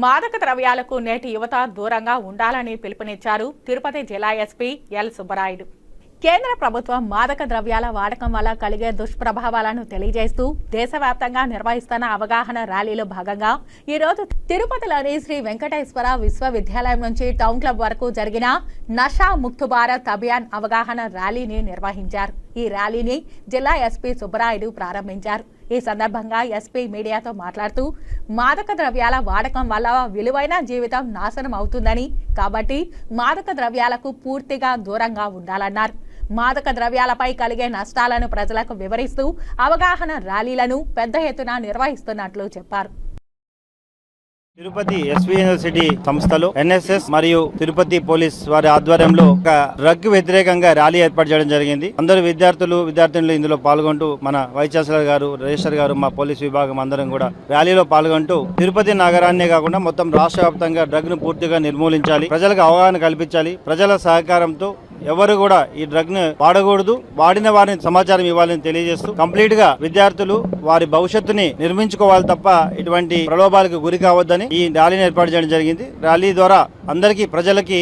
మాదక ద్రవ్యాలకు నేటి యువత దూరంగా ఉండాలని పిలుపునిచ్చారు తిరుపతి జిల్లా ఎస్పీ ఎల్ సుబ్బరాయుడు. కేంద్ర ప్రభుత్వం మాదక ద్రవ్యాల వాడకం వల్ల కలిగే దుష్ప్రభావాలను తెలియజేస్తూ దేశవ్యాప్తంగా నిర్వహిస్తున్న అవగాహన ర్యాలీలో భాగంగా ఈరోజు తిరుపతిలోని శ్రీ వెంకటేశ్వర విశ్వవిద్యాలయం నుంచి టౌన్ క్లబ్ వరకు జరిగిన నషా ముక్తు భారత్ అభియాన్ అవగాహన ర్యాలీని నిర్వహించారు. ఈ ర్యాలీని జిల్లా ఎస్పీ సుబ్బరాయుడు ప్రారంభించారు. ఈ సందర్భంగా ఎస్పీ మీడియాతో మాట్లాడుతూ మాదక ద్రవ్యాల వాడకం వల్ల విలువైన జీవితం నాశనం అవుతుందని కాబట్టి మాదక ద్రవ్యాలకు పూర్తిగా దూరంగా ఉండాలన్నారు. మాదక ద్రవ్యాలపై కలిగే నష్టాలను ప్రజలకు వివరిస్తూ అవగాహన ర్యాలీలను పెద్ద ఎత్తున నిర్వహిస్తున్నట్లు చెప్పారు. తిరుపతి ఎస్వి యూనివర్సిటీ సంస్థలు ఎన్ఎస్ఎస్ మరియు తిరుపతి పోలీస్ వారి ఆధ్వర్యంలో ఒక డ్రగ్ వ్యతిరేకంగా ర్యాలీ ఏర్పాటు చేయడం జరిగింది. అందరు విద్యార్థులు విద్యార్థినులు ఇందులో పాల్గొంటూ మన వైస్ ఛాన్సలర్ గారు రిజిస్టర్ గారు మా పోలీస్ విభాగం అందరం కూడా ర్యాలీలో పాల్గొంటూ తిరుపతి నగరాన్నే కాకుండా మొత్తం రాష్ట్ర వ్యాప్తంగా డ్రగ్ను పూర్తిగా నిర్మూలించాలి ప్రజలకు అవగాహన కల్పించాలి ప్రజల సహకారంతో ఎవరు కూడా ఈ డ్రగ్ను వాడకూడదు. వాడిన వారిని సమాచారం ఇవ్వాలని తెలియజేస్తూ కంప్లీట్గా విద్యార్థులు వారి భవిష్యత్తుని నిర్మించుకోవాలి తప్ప ఇటువంటి ప్రలోభాలకు గురి కావద్దని ఈ ర్యాలీని ఏర్పాటు చేయడం జరిగింది. ర్యాలీ ద్వారా అందరికీ ప్రజలకి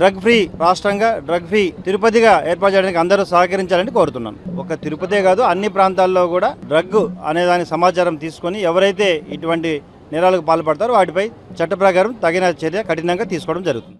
డ్రగ్ ఫ్రీ రాష్ట్రంగా డ్రగ్ ఫ్రీ తిరుపతిగా ఏర్పాటు చేయడానికి అందరూ సహకరించాలని కోరుతున్నాను. ఒక తిరుపతే కాదు అన్ని ప్రాంతాల్లో కూడా డ్రగ్ అనే దాని సమాచారం తీసుకొని ఎవరైతే ఇటువంటి నేరాలకు పాల్పడతారో వాటిపై చట్ట ప్రకారం తగిన చర్య కఠినంగా తీసుకోవడం జరుగుతుంది.